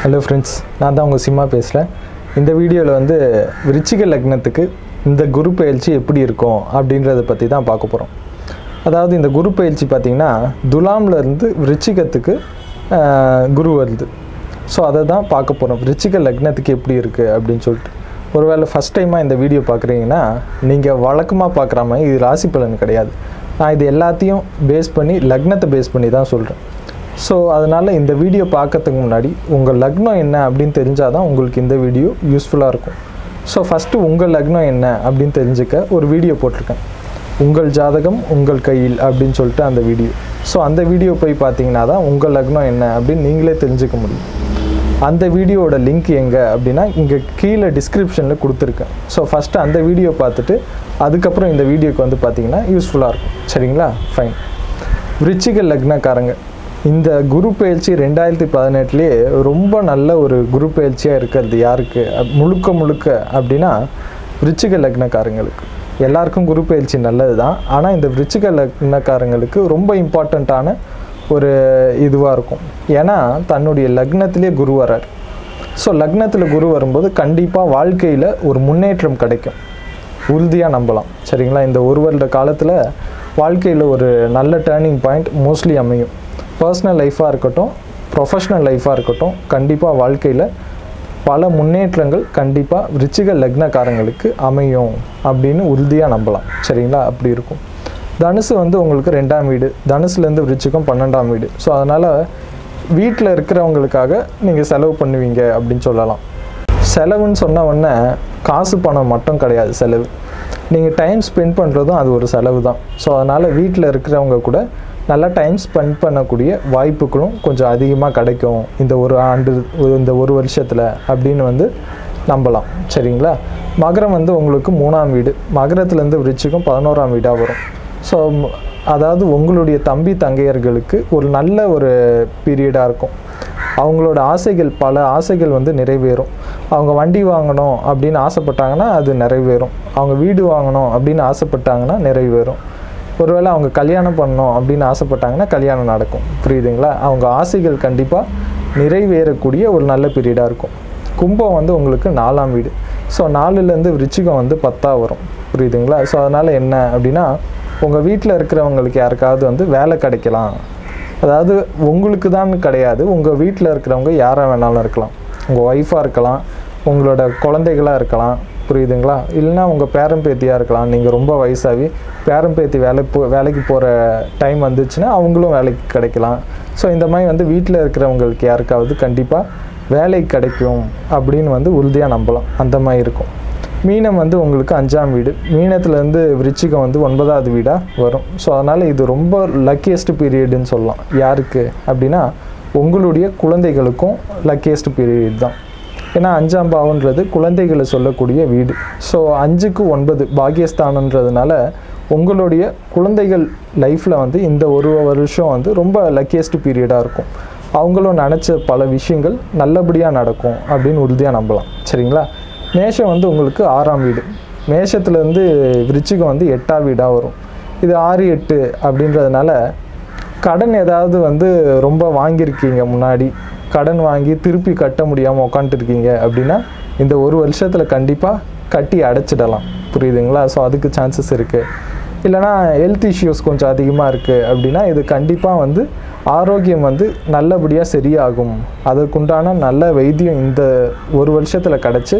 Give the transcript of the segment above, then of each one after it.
Hello friends நான் தான் உங்கள் சிம்மா பேசுகிறேன் இந்த வீடியோவில் வந்து விருச்சிக லக்னத்துக்கு இந்த குரு பயிற்சி எப்படி இருக்கும் அப்படின்றத பற்றி தான் பார்க்க போகிறோம் அதாவது இந்த குரு பயிற்சி பார்த்திங்கன்னா துலாம்லேருந்து விருச்சிகத்துக்கு குரு வருது. ஸோ அதை தான் பார்க்க போகிறோம் விருச்சிக லக்னத்துக்கு எப்படி இருக்குது அப்படின்னு சொல்லிட்டு. ஒருவேளை ஃபஸ்ட் டைமாக இந்த வீடியோ பார்க்குறீங்கன்னா நீங்கள் வழக்கமாக பார்க்குற மாதிரி இது ராசி பலன் கிடையாது. நான் இது எல்லாத்தையும் பேஸ் பண்ணி லக்னத்தை பேஸ் பண்ணி தான் சொல்கிறேன் ஸோ அதனால் இந்த வீடியோ பார்க்கறதுக்கு முன்னாடி உங்கள் லக்னம் என்ன அப்படின்னு தெரிஞ்சால் தான் உங்களுக்கு இந்த வீடியோ யூஸ்ஃபுல்லாக இருக்கும். ஸோ ஃபஸ்ட்டு உங்கள் லக்னம் என்ன அப்படின்னு தெரிஞ்சுக்க ஒரு வீடியோ போட்டிருக்கேன். உங்கள் ஜாதகம் உங்கள் கையில் அப்படின்னு சொல்லிட்டு அந்த வீடியோ ஸோ அந்த வீடியோ போய் பார்த்தீங்கன்னா தான் உங்கள் லக்னம் என்ன அப்படின்னு நீங்களே தெரிஞ்சுக்க முடியும். அந்த வீடியோவோட லிங்க் எங்கே அப்படின்னா இங்கே கீழே டிஸ்கிரிப்ஷனில் கொடுத்துருக்கேன். ஸோ ஃபஸ்ட்டு அந்த வீடியோ பார்த்துட்டு அதுக்கப்புறம் இந்த வீடியோக்கு வந்து பார்த்தீங்கன்னா யூஸ்ஃபுல்லாக இருக்கும். சரிங்களா? ஃபைன் விருச்சிக லக்னக்காரங்க. இந்த குரு பயிற்சி ரெண்டாயிரத்தி பதினெட்டுலேயே ரொம்ப நல்ல ஒரு குரு பயிற்சியாக இருக்கிறது யாருக்கு? முழுக்க முழுக்க அப்படின்னா விருச்சிக லக்னக்காரங்களுக்கு. எல்லாருக்கும் குரு பயிற்சி நல்லது தான் ஆனால் இந்த விருச்சிக லக்னக்காரங்களுக்கு ரொம்ப இம்பார்ட்டண்ட்டான ஒரு இதுவாக இருக்கும். ஏன்னா தன்னுடைய லக்னத்திலே குரு வரார் ஸோ லக்னத்தில் குரு வரும்போது கண்டிப்பாக வாழ்க்கையில் ஒரு முன்னேற்றம் கிடைக்கும். உறுதியாக நம்பலாம். சரிங்களா? இந்த ஒரு வருட காலத்தில் வாழ்க்கையில் ஒரு நல்ல டேர்னிங் பாயிண்ட் மோஸ்ட்லி அமையும். பர்சனல் லைஃபாக இருக்கட்டும் ப்ரொஃபஷ்னல் லைஃப்பாக இருக்கட்டும் கண்டிப்பாக வாழ்க்கையில் பல முன்னேற்றங்கள் கண்டிப்பாக விருச்சிக லக்னக்காரங்களுக்கு அமையும் அப்படின்னு உறுதியாக நம்பலாம். சரிங்களா? அப்படி இருக்கும். தனுசு வந்து உங்களுக்கு ரெண்டாம் வீடு தனுசுலேருந்து விருச்சிகம் பன்னெண்டாம் வீடு. ஸோ அதனால் வீட்டில் இருக்கிறவங்களுக்காக நீங்கள் செலவு பண்ணுவீங்க அப்படின்னு சொல்லலாம். செலவுன்னு சொன்ன உடனே காசு பணம் மட்டும் கிடையாது செலவு. நீங்கள் டைம் ஸ்பெண்ட் பண்ணுறதும் அது ஒரு செலவு தான் ஸோ அதனால் வீட்டில் இருக்கிறவங்க கூட நல்லா டைம் ஸ்பெண்ட் பண்ணக்கூடிய வாய்ப்புகளும் கொஞ்சம் அதிகமாக கிடைக்கும். இந்த ஒரு ஆண்டு இந்த ஒரு வருஷத்தில் அப்படின்னு வந்து நம்பலாம். சரிங்களா? மகரம் வந்து உங்களுக்கு மூணாம் வீடு. மகரத்துலேருந்து விருச்சிக்கும் பதினோராம் வீடாக வரும். ஸோ அதாவது உங்களுடைய தம்பி தங்கையர்களுக்கு ஒரு நல்ல ஒரு பீரியடாக இருக்கும். அவங்களோட ஆசைகள் பல ஆசைகள் வந்து நிறைவேறும். அவங்க வண்டி வாங்கணும் அப்படின்னு ஆசைப்பட்டாங்கன்னா அது நிறைவேறும். அவங்க வீடு வாங்கணும் அப்படின்னு ஆசைப்பட்டாங்கன்னா நிறைவேறும். ஒருவேளை அவங்க கல்யாணம் பண்ணணும் அப்படின்னு ஆசைப்பட்டாங்கன்னா கல்யாணம் நடக்கும். புரியுதுங்களா? அவங்க ஆசைகள் கண்டிப்பாக நிறைவேறக்கூடிய ஒரு நல்ல பீரியடாக இருக்கும். கும்பம் வந்து உங்களுக்கு நாலாம் வீடு. ஸோ நாலுலேருந்து விருச்சிகம் வந்து பத்தாக வரும். புரியுதுங்களா? ஸோ அதனால் என்ன அப்படின்னா உங்கள் வீட்டில் இருக்கிறவங்களுக்கு யாருக்காவது வந்து வேலை கிடைக்கலாம். அதாவது உங்களுக்கு தான் கிடையாது. உங்கள் வீட்டில் இருக்கிறவங்க யாராக வேணாலும் இருக்கலாம். உங்கள் ஒய்ஃபாக இருக்கலாம். உங்களோட குழந்தைகளாக இருக்கலாம். புரியுதுங்களா? இல்லைன்னா உங்கள் பேரம்பேத்தியாக இருக்கலாம். நீங்கள் ரொம்ப வயசாகி பேரம்பேத்தி வேலை போ வேலைக்கு போகிற டைம் வந்துச்சுன்னா அவங்களும் வேலைக்கு கிடைக்கலாம். ஸோ இந்த மாதிரி வந்து வீட்டில் இருக்கிறவங்களுக்கு யாருக்காவது கண்டிப்பாக வேலை கிடைக்கும் அப்படின்னு வந்து உறுதியாக நம்பலாம். அந்த மாதிரி இருக்கும். மீனம் வந்து உங்களுக்கு அஞ்சாம் வீடு. மீனத்துலேருந்து விருச்சிகம் வந்து ஒன்பதாவது வீடாக வரும். ஸோ அதனால் இது ரொம்ப லக்கியஸ்ட் பீரியடுன்னு சொல்லலாம். யாருக்கு? அப்படின்னா உங்களுடைய குழந்தைகளுக்கும் லக்கியஸ்ட் பீரியட் தான். ஏன்னா அஞ்சாம் பாவன்றது குழந்தைகளை சொல்லக்கூடிய வீடு. ஸோ அஞ்சுக்கு ஒன்பது பாகியஸ்தானன்றதுனால உங்களுடைய குழந்தைகள் லைஃப்பில் வந்து இந்த ஒரு வருஷம் வந்து ரொம்ப லக்கியஸ்ட் பீரியடாக இருக்கும். அவங்களும் நினச்ச பல விஷயங்கள் நல்லபடியாக நடக்கும் அப்படின்னு உறுதியாக நம்பலாம். சரிங்களா? மேஷம் வந்து உங்களுக்கு ஆறாம் வீடு. மேஷத்துலேருந்து விருச்சிகம் வந்து எட்டாம் வீடாக வரும். இது ஆறு எட்டு அப்படின்றதுனால கடன் ஏதாவது வந்து ரொம்ப வாங்கியிருக்கீங்க முன்னாடி. கடன் வாங்கி திருப்பி கட்ட முடியாமல் உக்காந்துருக்கீங்க அப்படின்னா இந்த ஒரு வருஷத்தில் கண்டிப்பாக கட்டி அடைச்சிடலாம். புரியுதுங்களா? ஸோ அதுக்கு சான்சஸ் இருக்குது இல்லைனா ஹெல்த் இஷ்யூஸ் கொஞ்சம் அதிகமாக இருக்குது அப்படின்னா இது கண்டிப்பாக வந்து ஆரோக்கியம் வந்து நல்லபடியாக சரியாகும். அதற்குண்டான நல்ல வைத்தியம் இந்த ஒரு வருஷத்தில் கிடச்சி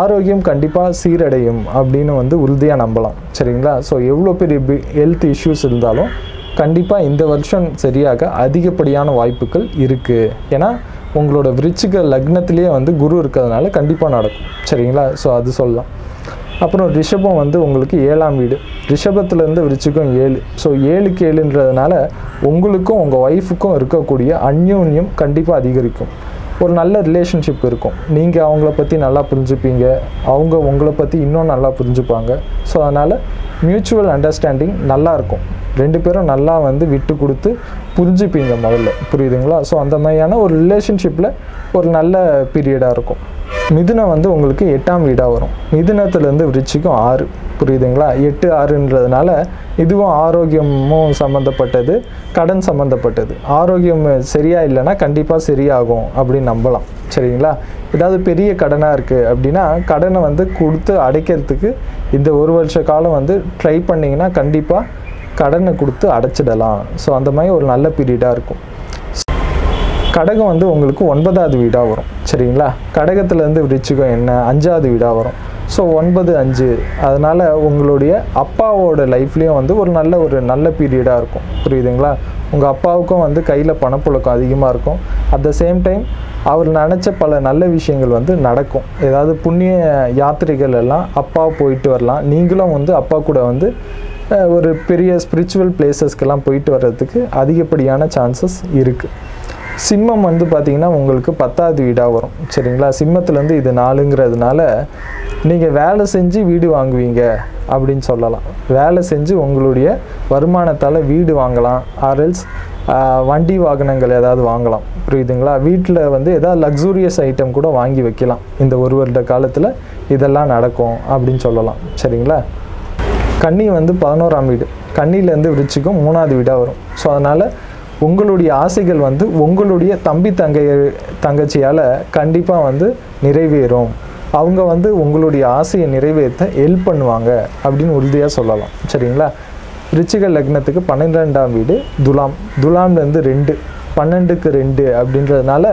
ஆரோக்கியம் கண்டிப்பாக சீரடையும் அப்படின்னு வந்து உறுதியாக நம்பலாம். சரிங்களா? ஸோ எவ்வளோ பெரிய ஹெல்த் இஷ்யூஸ் இருந்தாலும் கண்டிப்பாக இந்த வருஷம் சரியாக அதிகப்படியான வாய்ப்புகள் இருக்குது ஏன்னா உங்களோட விருச்சிக லக்னத்திலேயே வந்து குரு இருக்கிறதுனால கண்டிப்பாக நடக்கும். சரிங்களா? ஸோ அது சொல்லலாம். அப்புறம் ரிஷபம் வந்து உங்களுக்கு ஏழாம் வீடு. ரிஷபத்துலேருந்து விருச்சிகம் ஏழு. ஸோ ஏழுக்கு ஏழுன்றதுனால உங்களுக்கும் உங்கள் ஒய்ஃபுக்கும் இருக்கக்கூடிய அந்யோன்யம் கண்டிப்பாக அதிகரிக்கும். ஒரு நல்ல ரிலேஷன்ஷிப் இருக்கும். நீங்கள் அவங்கள பற்றி நல்லா புரிஞ்சுப்பீங்க. அவங்க உங்களை பற்றி இன்னும் நல்லா புரிஞ்சுப்பாங்க. ஸோ அதனால் மியூச்சுவல் அண்டர்ஸ்டாண்டிங் நல்லாயிருக்கும். ரெண்டு பேரும் நல்லா வந்து விட்டு கொடுத்து புரிஞ்சுப்பீங்க முதல்ல. புரியுதுங்களா? ஸோ அந்த மாதிரியான ஒரு ரிலேஷன்ஷிப்பில் ஒரு நல்ல பீரியடாக இருக்கும். மிதுனம் வந்து உங்களுக்கு எட்டாம் வீடாக வரும். மிதுனத்துலேருந்து விருச்சிக்கும் ஆறு. புரியுதுங்களா? எட்டு ஆறுன்றதுனால இதுவும் ஆரோக்கியமும் சம்மந்தப்பட்டது கடன் சம்மந்தப்பட்டது ஆரோக்கியம் சரியாக இல்லைன்னா கண்டிப்பாக சரியாகும் அப்படின்னு நம்பலாம். சரிங்களா? ஏதாவது பெரிய கடனாக இருக்குது அப்படின்னா கடனை வந்து கொடுத்து அடைக்கிறதுக்கு இந்த ஒரு வருஷ காலம் வந்து ட்ரை பண்ணிங்கன்னா கண்டிப்பாக கடனை கொடுத்து அடைச்சிடலாம். ஸோ அந்த மாதிரி ஒரு நல்ல பீரியடாக இருக்கும். கடகம் வந்து உங்களுக்கு ஒன்பதாவது வீடாக வரும். சரிங்களா? கடகத்துலேருந்து விருச்சிகம் என்ன? அஞ்சாவது வீடாக வரும். ஸோ ஒன்பது அஞ்சு. அதனால் உங்களுடைய அப்பாவோட லைஃப்லேயும் வந்து ஒரு நல்ல ஒரு நல்ல பீரியடாக இருக்கும். புரியுதுங்களா? உங்கள் அப்பாவுக்கும் வந்து கையில் பணப்புழக்கம் அதிகமாக இருக்கும். அட் த சேம் டைம் அவர் நினச்ச பல நல்ல விஷயங்கள் வந்து நடக்கும். ஏதாவது புண்ணிய யாத்திரைகள் எல்லாம் அப்பா போயிட்டு வரலாம். நீங்களும் வந்து அப்பா கூட வந்து ஒரு பெரிய ஸ்பிரிச்சுவல் பிளேசஸ்க்கெல்லாம் போயிட்டு வர்றதுக்கு அதிகப்படியான சான்சஸ் இருக்குது சிம்மம் வந்து பார்த்திங்கன்னா உங்களுக்கு பத்தாவது வீடாக வரும். சரிங்களா? சிம்மத்துலேருந்து இது நாலுங்கிறதுனால நீங்கள் வேலை செஞ்சு வீடு வாங்குவீங்க அப்படின்னு சொல்லலாம். வேலை செஞ்சு உங்களுடைய வருமானத்தால் வீடு வாங்கலாம். ஆர்எல்ஸ் வண்டி வாகனங்கள் ஏதாவது வாங்கலாம். புரியுதுங்களா? வீட்டில் வந்து ஏதாவது லக்ஸூரியஸ் ஐட்டம் கூட வாங்கி வைக்கலாம். இந்த ஒரு வருட காலத்தில் இதெல்லாம் நடக்கும் அப்படின்னு சொல்லலாம். சரிங்களா? கன்னி வந்து பதினோராம் வீடு. கன்னியிலேருந்து விரிச்சிக்கும் மூணாவது வீடாக வரும். ஸோ அதனால் உங்களுடைய ஆசைகள் வந்து உங்களுடைய தம்பி தங்கை தங்கச்சியால் கண்டிப்பாக வந்து நிறைவேறும். அவங்க வந்து உங்களுடைய ஆசையை நிறைவேற்ற ஹெல்ப் பண்ணுவாங்க அப்படின்னு உறுதியாக சொல்லலாம். சரிங்களா? ரிச்சிகள் லக்னத்துக்கு பன்னிரெண்டாம் வீடு துலாம். துலாம்லேருந்து ரெண்டு பன்னெண்டுக்கு ரெண்டு அப்படின்றதுனால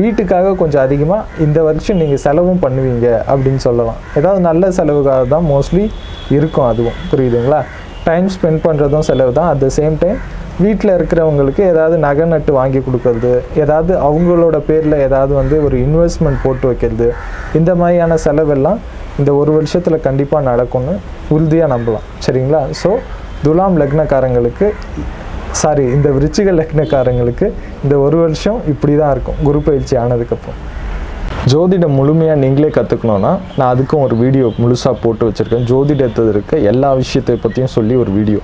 வீட்டுக்காக கொஞ்சம் அதிகமாக இந்த வருஷம் நீங்கள் செலவும் பண்ணுவீங்க அப்படின்னு சொல்லலாம். ஏதாவது நல்ல செலவுக்காக தான் மோஸ்ட்லி இருக்கும் அதுவும். புரியுதுங்களா? டைம் ஸ்பெண்ட் பண்ணுறதும் செலவு தான். அட் த சேம் டைம் வீட்டில் இருக்கிறவங்களுக்கு ஏதாவது நகை நட்டு வாங்கி கொடுக்கறது ஏதாவது அவங்களோட பேரில் ஏதாவது வந்து ஒரு இன்வெஸ்ட்மெண்ட் போட்டு வைக்கிறது இந்த மாதிரியான செலவெல்லாம் இந்த ஒரு வருஷத்தில் கண்டிப்பாக நடக்கும்னு உறுதியாக நம்பலாம். சரிங்களா? ஸோ துலாம் லக்னக்காரங்களுக்கு சாரி இந்த விருச்சிக லக்னக்காரங்களுக்கு இந்த ஒரு வருஷம் இப்படி தான் இருக்கும். குரு பயிற்சி ஆனதுக்கப்புறம் ஜோதிடம் முழுமையாக நீங்களே கற்றுக்கணுன்னா நான் அதுக்கும் ஒரு வீடியோ முழுசாக போட்டு வச்சுருக்கேன். ஜோதிடத்தில் இருக்க எல்லா விஷயத்தை பற்றியும் சொல்லி ஒரு வீடியோ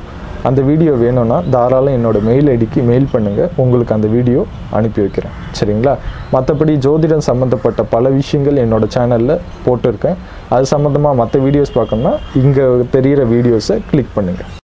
அந்த வீடியோ வேணும்னா தாராளம் என்னோட மெயில் ஐடிக்கு மெயில் பண்ணுங்கள் உங்களுக்கு அந்த வீடியோ அனுப்பி வைக்கிறேன். சரிங்களா? மற்றபடி ஜோதிடம் சம்மந்தப்பட்ட பல விஷயங்கள் என்னோடய சேனலில் போட்டிருக்கேன். அது சம்மந்தமாக மற்ற வீடியோஸ் பார்க்கணும்னா இங்கே தெரிகிற வீடியோஸை கிளிக் பண்ணுங்கள்